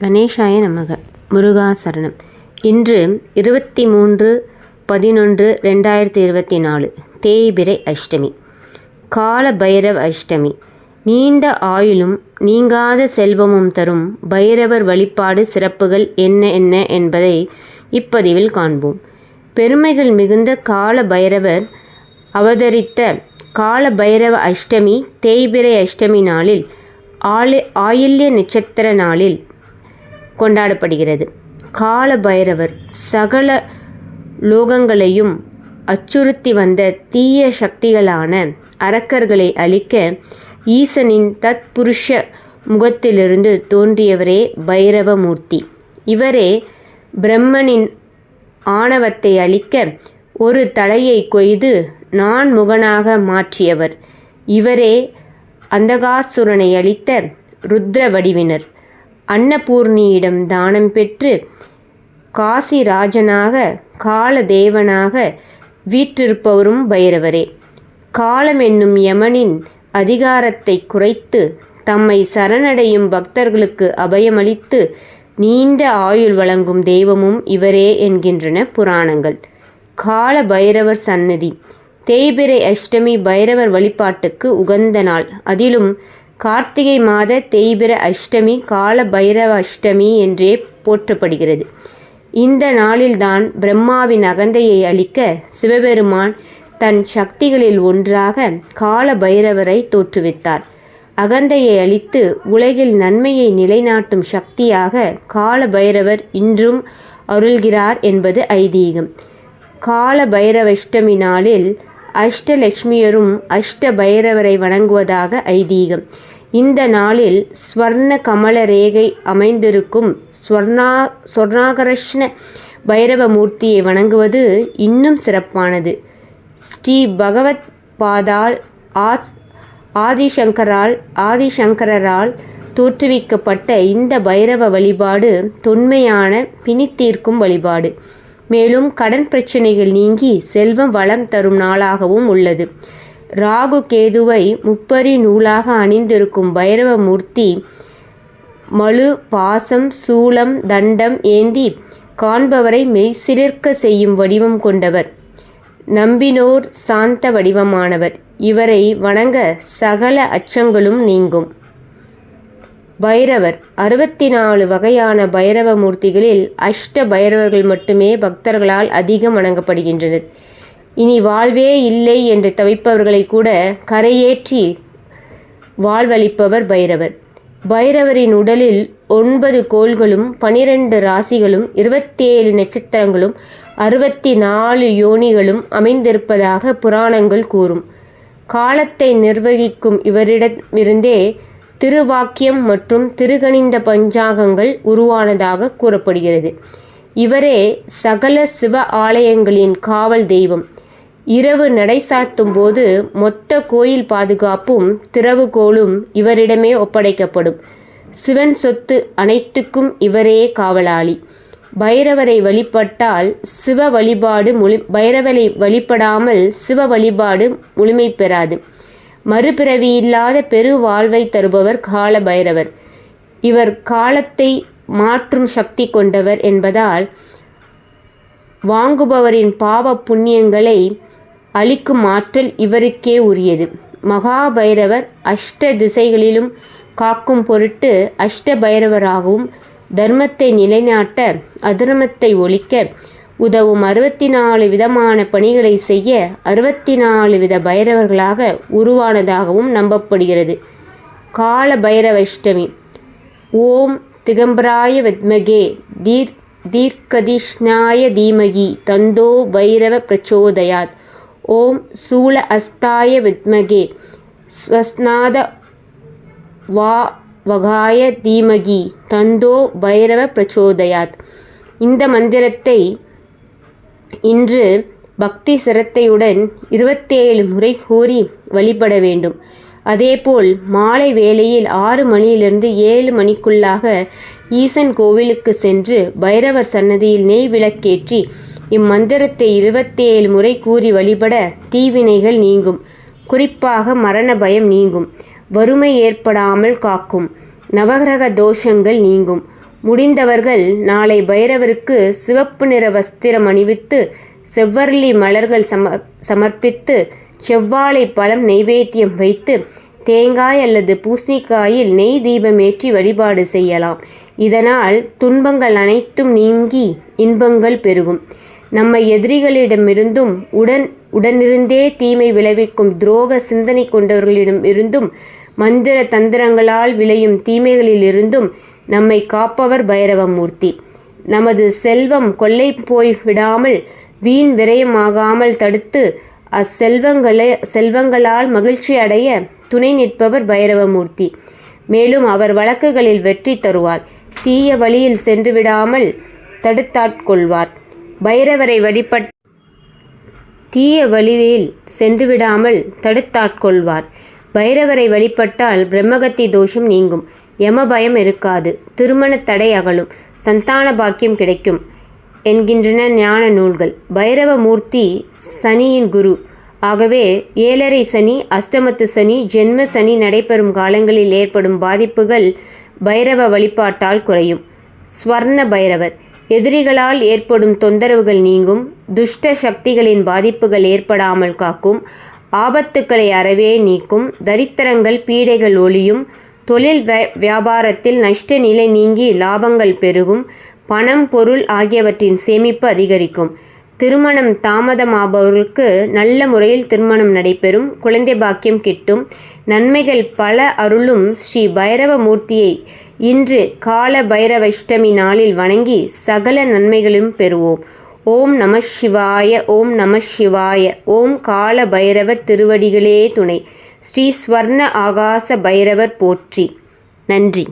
கணேசாய நமக. முருகாசரணம். இன்று இருபத்தி மூன்று பதினொன்று ரெண்டாயிரத்தி இருபத்தி நாலு தேய்பிரை அஷ்டமி. கால பைரவ அஷ்டமி. நீண்ட ஆயுளும் நீங்காத செல்வமும் தரும் பைரவர் வழிபாடு சிறப்புகள் என்ன என்ன என்பதை இப்பதிவில் காண்போம். பெருமைகள் மிகுந்த கால பைரவர் அவதரித்த கால பைரவ அஷ்டமி தேய்பிரை அஷ்டமி நாளில் ஆலி ஆயில்ய நட்சத்திர நாளில் கொண்டாடப்படுகிறது. கால பைரவர் சகல லோகங்களையும் அச்சுறுத்தி வந்த தீய சக்திகளான அரக்கர்களை அழிக்க ஈசனின் தத்புருஷ முகத்திலிருந்து தோன்றியவரே பைரவமூர்த்தி. இவரே பிரம்மனின் ஆணவத்தை அழிக்க ஒரு தலையை கொய்து நான் முகனாக மாற்றியவர். இவரே அந்தகாசுரனை அளித்த ருத்ர வடிவினர். அன்னபூர்ணியிடம் தானம் பெற்று காசிராஜனாக காலதேவனாக வீற்றிருப்பவரும் பைரவரே. காலம் என்னும் யமனின் அதிகாரத்தை குறைத்து தம்மை சரணடையும் பக்தர்களுக்கு அபயமளித்து நீண்ட ஆயுள் வழங்கும் தெய்வமும் இவரே என்கின்றன புராணங்கள். கால பைரவர் சன்னதி தேய்பிரை அஷ்டமி பைரவர் வழிபாட்டுக்கு உகந்த நாள். அதிலும் கார்த்திகை மாத தேய்பிர அஷ்டமி கால பைரவ அஷ்டமி என்றே போற்றப்படுகிறது. இந்த நாளில்தான் பிரம்மாவின் அகந்தையை அளிக்க சிவபெருமான் தன் சக்திகளில் ஒன்றாக கால பைரவரை தோற்றுவித்தார். அகந்தையை அளித்து உலகில் நன்மையை நிலைநாட்டும் சக்தியாக கால பைரவர் இன்றும் அருள்கிறார் என்பது ஐதீகம். கால பைரவஷ்டமி நாளில் அஷ்டலக்ஷ்மியரும் அஷ்ட பைரவரை வணங்குவதாக ஐதீகம். இந்த நாளில் ஸ்வர்ண கமல ரேகை அமைந்திருக்கும் ஸ்வர்ணா ஸ்வர்ணாகரஷ்ண பைரவ மூர்த்தியை வணங்குவது இன்னும் சிறப்பானது. ஸ்ரீ பகவத் பாதால் ஆஸ் ஆதிசங்கரால் ஆதிசங்கரால் தோற்றுவிக்கப்பட்ட இந்த பைரவ வழிபாடு தொன்மையான பிணித்தீர்க்கும் வழிபாடு. மேலும் கடன் பிரச்சனைகள் நீங்கி செல்வம் வளம் தரும் நாளாகவும் உள்ளது. ராகு கேதுவை முப்பரி நூலாக அணிந்திருக்கும் பைரவ மூர்த்தி மழு பாசம் சூலம் தண்டம் ஏந்தி காண்பவரை மெய்சிலிர்க்க செய்யும் வடிவம் கொண்டவர். நம்பினோர் சாந்த வடிவமானவர். இவரை வணங்க சகல அச்சங்களும் நீங்கும். பைரவர். அறுபத்தி நாலு வகையான பைரவ மூர்த்திகளில் அஷ்ட பைரவர்கள் மட்டுமே பக்தர்களால் அதிகம் வணங்கப்படுகின்றனர். இனி வாழ்வே இல்லை என்று தவிப்பவர்களை கூட கரையேற்றி வாழ்வளிப்பவர் பைரவர். பைரவரின் உடலில் ஒன்பது கோள்களும் பனிரெண்டு ராசிகளும் இருபத்தேழு நட்சத்திரங்களும் அறுபத்தி நாலு யோனிகளும் அமைந்திருப்பதாக புராணங்கள் கூறும். காலத்தை நிர்வகிக்கும் இவரிடமிருந்தே திருவாக்கியம் மற்றும் திருகணிந்த பஞ்சாங்கங்கள் உருவானதாக கூறப்படுகிறது. இவரே சகல சிவ ஆலயங்களின் காவல் தெய்வம். இரவு நடை சாத்தும் போது மொத்த கோயில் பாதுகாப்பும் திறவுகோலும் இவரிடமே ஒப்படைக்கப்படும். சிவன் சொத்து அனைத்துக்கும் இவரே காவலாளி. பைரவரை வழிபட்டால் சிவ வழிபாடு முழு பைரவரை வழிபடாமல் சிவ வழிபாடு முழுமை பெறாது. மறுபிறவியில்லாத பெரு வாழ்வை தருபவர் கால பைரவர் இவர் காலத்தை மாற்றும் சக்தி கொண்டவர் என்பதால் வாங்குபவரின் பாவ புண்ணியங்களை அளிக்கும் ஆற்றல் இவருக்கே உரியது. மகாபைரவர் அஷ்ட திசைகளிலும் காக்கும் பொருட்டு அஷ்ட பைரவராகவும் தர்மத்தை நிலைநாட்ட அதர்மத்தை ஒழிக்க உதவும் அறுபத்தி நாலு விதமான பணிகளை செய்ய அறுபத்தி நாலு வித பைரவர்களாக உருவானதாகவும் நம்பப்படுகிறது. கால பைரவஷ்டமி ஓம் திகம்பராய வித்மகே. தீர் தீர்க்கதிஷ்ணாய தீமகி. தந்தோ பைரவ பிரச்சோதயாத். ஓம் சூல அஸ்தாய வித்மகே. ஸ்வஸ்நாத வா வகாய தீமகி. தந்தோ பைரவ பிரச்சோதயாத். இந்த மந்திரத்தை இன்று பக்தி சிரத்தையுடன் இருபத்தேழு முறை கூறி வழிபட வேண்டும். அதேபோல் மாலை வேளையில் ஆறு மணியிலிருந்து ஏழு மணிக்குள்ளாக ஈசன் கோவிலுக்கு சென்று பைரவர் சன்னதியில் நெய் விளக்கேற்றி இம்மந்திரத்தை இருபத்தேழு முறை கூறி வழிபட தீவினைகள் நீங்கும். குறிப்பாக மரண பயம் நீங்கும். வறுமை ஏற்படாமல் காக்கும். நவகிரக தோஷங்கள் நீங்கும். முடிந்தவர்கள் நாளை பைரவருக்கு சிவப்பு நிற வஸ்திரம் அணிவித்து செவ்வரளி மலர்கள் சம சமர்ப்பித்து செவ்வாழை பழம் நெய்வேத்தியம் வைத்து தேங்காய் அல்லது பூசணிக்காயில் நெய் தீபமேற்றி வழிபாடு செய்யலாம். இதனால் துன்பங்கள் அனைத்தும் நீங்கி இன்பங்கள் பெருகும். நம்மை எதிரிகளிடமிருந்தும் உடன் உடனிருந்தே தீமை விளைவிக்கும் துரோக சிந்தனை கொண்டவர்களிடம் இருந்தும் மந்திர தந்திரங்களால் விளையும் தீமைகளிலிருந்தும் நம்மை காப்பவர் பைரவமூர்த்தி. நமது செல்வம் கொள்ளை போய் விடாமல் வீண் விரயமாகாமல் தடுத்து அச்செல்வங்களை செல்வங்களால் மகிழ்ச்சி அடைய துணை நிற்பவர் பைரவமூர்த்தி. மேலும் அவர் வழக்குகளில் வெற்றி தருவார். தீய வழியில் சென்று விடாமல் தடுத்தாட்கொள்வார் பைரவரை வழிபட் தீய வழியில் சென்று விடாமல் தடுத்தாட்கொள்வார் பைரவரை வழிபட்டால் பிரம்மகத்தி தோஷம் நீங்கும். யம பயம் இருக்காது. திருமண தடை அகலும். சந்தான பாக்கியம் கிடைக்கும் என்கின்றன ஞான நூல்கள். பைரவ மூர்த்தி சனியின் குரு. ஆகவே ஏழரை சனி அஷ்டமத்து சனி ஜென்ம சனி நடைபெறும் காலங்களில் ஏற்படும் பாதிப்புகள் பைரவ வழிபாட்டால் குறையும். ஸ்வர்ண பைரவர். எதிரிகளால் ஏற்படும் தொந்தரவுகள் நீங்கும். துஷ்ட சக்திகளின் பாதிப்புகள் ஏற்படாமல் காக்கும். ஆபத்துக்களை அறவே நீக்கும். தரித்திரங்கள் பீடைகள் ஒளியும். தொழில் வியாபாரத்தில் நஷ்ட நிலை நீங்கி லாபங்கள் பெருகும் பணம் பொருள் ஆகியவற்றின் சேமிப்பு அதிகரிக்கும். திருமணம் தாமதமாபவர்களுக்கு நல்ல முறையில் திருமணம் நடைபெறும் குழந்தை பாக்கியம் கிட்டும். நன்மைகள் பல அருளும் ஸ்ரீ பைரவ மூர்த்தியை இன்று கால பைரவஷ்டமி நாளில் வணங்கி சகல நன்மைகளும் பெறுவோம். ஓம் நம சிவாய ஓம் நம சிவாய ஓம் கால பைரவர் திருவடிகளே துணை. ஸ்ரீ ஸ்வர்ண ஆகாச பைரவர் போற்றி. நன்றி.